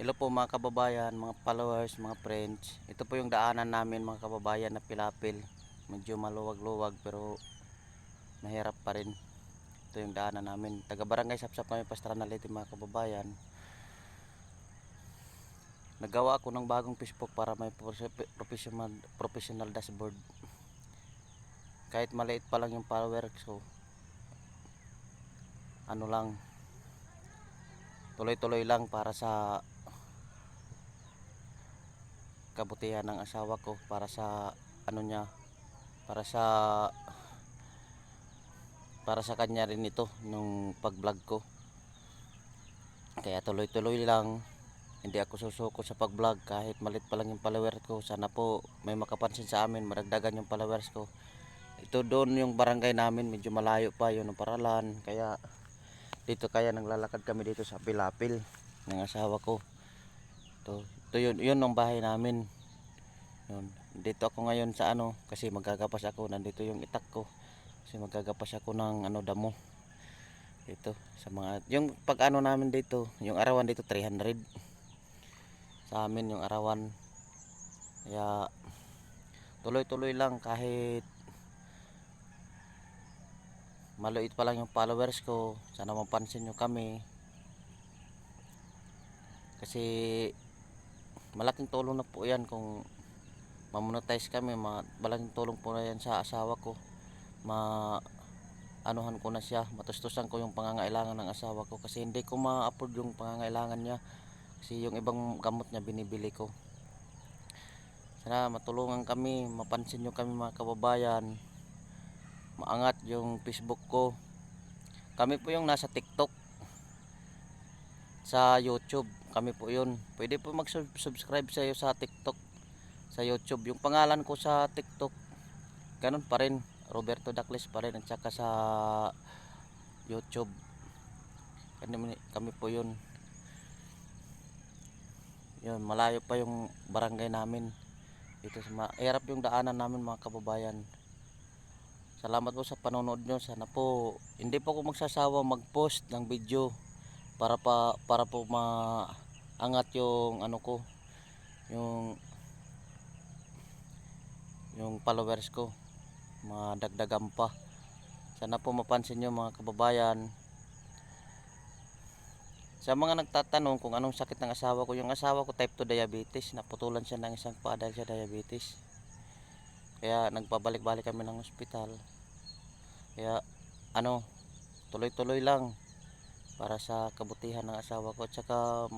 Hello po mga kababayan, mga followers, mga friends. Ito po yung daanan namin mga kababayan na pilapil. Medyo maluwag-luwag pero mahirap pa rin. Ito yung daanan namin. Taga barangay Sapsap kami Pastranalite mga kababayan. Nagawa ako ng bagong Facebook para may professional, professional dashboard. Kahit maliit pa lang yung followers ko. Ano lang. Tuloy-tuloy lang para sa kabutihan ng asawa ko para sa ano niya para sa para sa kanya rin ito nung pag-vlog ko. Kaya tuloy-tuloy lang. Hindi ako susuko sa pag-vlog. Kahit malit pa lang yung followers ko sana po may makapansin sa amin maragdagan yung followers ko. Ito doon yung barangay namin medyo malayo pa yun ang paralan. Kaya dito kaya naglalakad kami dito sa Pilapil ng asawa ko. Ito, ito yun, yun ang bahay namin. Yun. dito ako ngayon sa ano kasi magagapas ako. Nandito yung itak ko. Kasi magagapas ako ng ano damo. Dito sa mga yung pag ano namin dito yung arawan dito 300 sa amin yung arawan. Kaya tuloy tuloy lang kahit maliit pa lang yung followers ko. Sana mapansin nyo kami. Kasi malaking tulong na po yan kung mamonetize kami ma malaking tulong po na yan sa asawa ko. Ma anuhan ko na siya matustusan ko yung pangangailangan ng asawa ko kasi hindi ko ma-afford yung pangangailangan niya kasi yung ibang gamot niya binibili ko. Sana matulungan kami mapansin nyo kami mga kababayan maangat yung facebook ko. Kami po yung nasa tiktok sa youtube kami po yun. Pwede po mag subscribe sa iyo sa tiktok sa youtube. Yung pangalan ko sa tiktok ganun pa rin. Roberto Dacles pa rin at saka sa youtube. Kami, po yun. Yun malayo pa yung barangay namin. Dito sa mahirap yung daanan namin mga kababayan. Salamat po sa panonood nyo. Sana po hindi po ako magsasawa mag post ng video para pa para po maangat yung ano ko yung yung followers ko. Madagdagan pa. Sana po mapansin nyo mga kababayan. Sa mga nagtatanong kung anong sakit ng asawa ko yung asawa ko type 2 diabetes naputulan siya ng isang paa dahil sa diabetes. Kaya nagpabalik-balik kami ng ospital. Kaya ano tuloy-tuloy lang para sa kabutihan ng asawa ko at saka